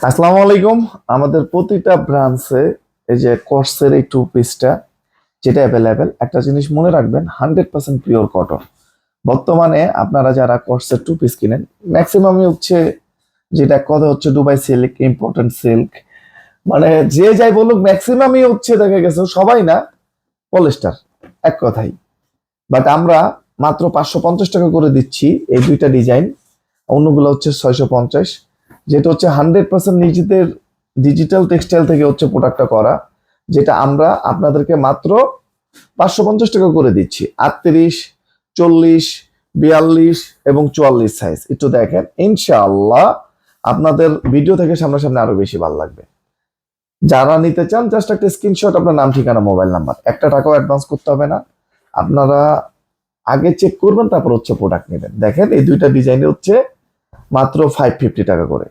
আসসালামু আলাইকুম। আমাদের প্রতিটা ব্রাঞ্চে এই যে কোর্সের এই টু পিসটা যেটা অ্যাভেলেবেল একটা জিনিস মনে রাখবেন হান্ড্রেড পার্সেন্ট পিওর কটন বর্তমানে আপনারা যারা কোর্সের টু পিস কিনেন ম্যাক্সিমামই হচ্ছে যেটা কথা হচ্ছে দুবাই সিল্ক ইম্পর্টেন্ট সিল্ক মানে যে যাই বলুক ম্যাক্সিমামই হচ্ছে দেখা গেছে সবাই না পলিস্টার এক কথাই। বাট আমরা মাত্র পাঁচশো পঞ্চাশ টাকা করে দিচ্ছি এই দুইটা ডিজাইন অন্যগুলো হচ্ছে ছয়শো পঞ্চাশ। যেটা হচ্ছে হান্ড্রেড পার্সেন্ট নিজেদের ডিজিটাল টেক্সটাইল থেকে হচ্ছে প্রোডাক্টটা করা, যেটা আমরা আপনাদেরকে মাত্র পাঁচশো পঞ্চাশ টাকা করে দিচ্ছি। আটত্রিশ, চল্লিশ, বিয়াল্লিশ এবং চুয়াল্লিশ সাইজ একটু দেখেন, ইনশাআল্লাহ আপনাদের ভিডিও থেকে সামনাসামনি আরও বেশি ভালো লাগবে। যারা নিতে চান জাস্ট একটা স্ক্রিনশট আপনার নাম, ঠিকানা মোবাইল নাম্বার একটা টাকাও অ্যাডভান্স করতে হবে না। আপনারা আগে চেক করবেন, তারপর হচ্ছে প্রোডাক্ট নেবেন। দেখেন, এই দুইটা ডিজাইনে হচ্ছে মাত্র ফাইভ ফিফটি টাকা করে।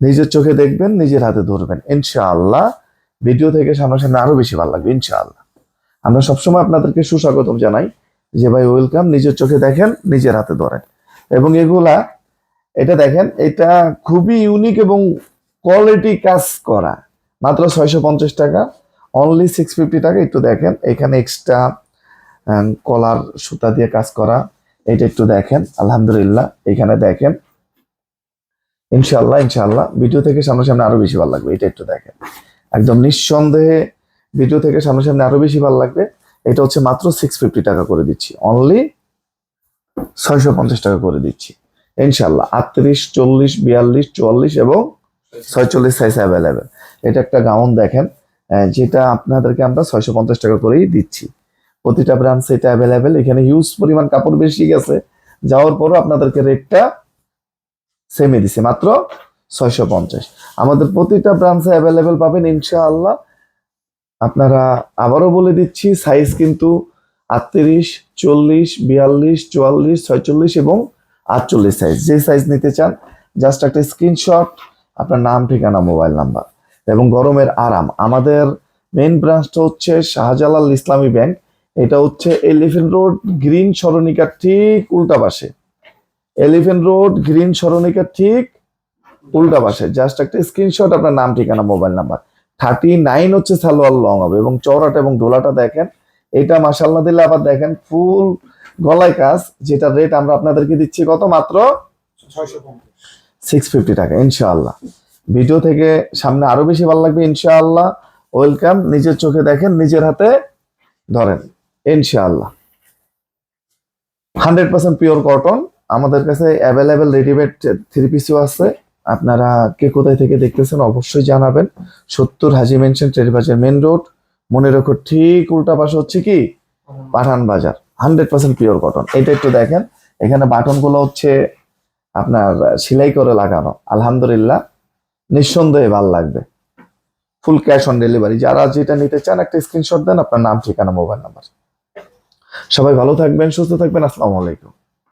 নিজের চোখে দেখবেন, নিজের হাতে ধরবেন। ইনশাআল্লাহ, ভিডিও থেকে সামনাসামনি আরও বেশি ভালো লাগবে, ইনশাআল্লাহ। আমরা সবসময় আপনাদেরকে সুস্বাগতম জানাই যে, ভাই ওয়েলকাম নিজের চোখে দেখেন, নিজের হাতে ধরেন। এবং এগুলা, এটা দেখেন, এটা খুবই ইউনিক এবং কোয়ালিটি কাজ করা। মাত্র ছয়শো পঞ্চাশ টাকা অনলি সিক্স ফিফটি টাকা। একটু দেখেন, এখানে এক্সট্রা কলার সুতা দিয়ে কাজ করা, এটা একটু দেখেন, আলহামদুলিল্লাহ। এখানে দেখেন ইনশাল্লাহ ইনশাল্লাহ ভিডিও থেকে সামনে সামনাসামনি আরও বেশি ভালো লাগবে, এটা একটু দেখেন। একদম নিঃসন্দেহে ভিডিও থেকে সামনাসামনি আরও বেশি ভালো লাগবে। এটা হচ্ছে মাত্র সিক্স ফিফটি টাকা করে দিচ্ছি। অনলি ছয়শো পঞ্চাশ টাকা করে দিচ্ছি। ইনশাল্লাহ আটত্রিশ, চল্লিশ, বিয়াল্লিশ, চুয়াল্লিশ এবং ছয়চল্লিশ সাইজ অ্যাভেলেবেল এটা একটা গাউন দেখেন যেটা আপনাদেরকে আমরা ছয়শো পঞ্চাশ টাকা করেই দিচ্ছি। প্রতিটা ব্রাঞ্চে এটা অ্যাভেলেবেল এখানে হিউজ পরিমাণ কাপড় বেশি গেছে। যাওয়ার পরও আপনাদেরকে রেটটা সেমে দিছে, মাত্র ছয়শো পঞ্চাশ। আমাদের প্রতিটা ব্রাঞ্চে অ্যাভেলেবেল পাবেন, ইনশাআল্লাহ। আপনারা আবারও বলে দিচ্ছি সাইজ কিন্তু আটত্রিশ, চল্লিশ, বিয়াল্লিশ, চুয়াল্লিশ, ছয়চল্লিশ এবং আটচল্লিশ সাইজ যে সাইজ নিতে চান জাস্ট একটা স্ক্রিনশট আপনার নাম, ঠিকানা মোবাইল নাম্বার এবং গরমের আরাম। আমাদের মেন ব্রাঞ্চটা হচ্ছে শাহজালাল ইসলামী ব্যাংক এটা হচ্ছে এলিফেন্ট রোড গ্রিন সরণিকার ঠিক উল্টা পাশে। এলিফেন্ট রোড গ্রিন সরণিকার ঠিক উল্টা পাশে। জাস্ট একটা স্ক্রিনশট আপনার নাম, ঠিকানা মোবাইল নাম্বার থার্টি নাইন হচ্ছে সালোয়ার লং হবে এবং চওড়াটা এবং ডোলাটা দেখেন। এটা মাসাল্লাহ দিলে আবার দেখেন ফুল গলায় কাজ, যেটা রেট আমরা আপনাদেরকে দিচ্ছি কত মাত্র? সিক্স ফিফটি টাকা, ইনশাআল্লাহ। ভিডিও থেকে সামনে আরও বেশি ভালো লাগবে, ইনশাআল্লাহ। ওয়েলকাম নিজের চোখে দেখেন, নিজের হাতে ধরেন, ইনশাআল্লাহ। হান্ড্রেড পার্সেন্ট পিওর কটন আমাদের কাছে অ্যাভেলেবেল রেডিমেড থ্রি পিসও আছে। আপনারা কে কোথায় থেকে দেখতেছেন অবশ্যই জানাবেন। সত্তর হাজি মেনশন ট্রেডবাজার মেন রোড মনে রাখো ঠিক উল্টা পাশে হচ্ছে কি? পাঠান বাজার হান্ড্রেড পার্সেন্ট পিওর কটন এটা একটু দেখেন, এখানে বাটনগুলো হচ্ছে আপনার সেলাই করে লাগানো, আলহামদুলিল্লাহ। নিঃসন্দেহে ভালো লাগবে। ফুল ক্যাশ অন ডেলিভারি যারা যেটা নিতে চান একটা স্ক্রিনশট দেন, আপনার নাম, ঠিকানা মোবাইল নাম্বার সবাই ভালো থাকবেন, সুস্থ থাকবেন, আসসালামু আলাইকুম।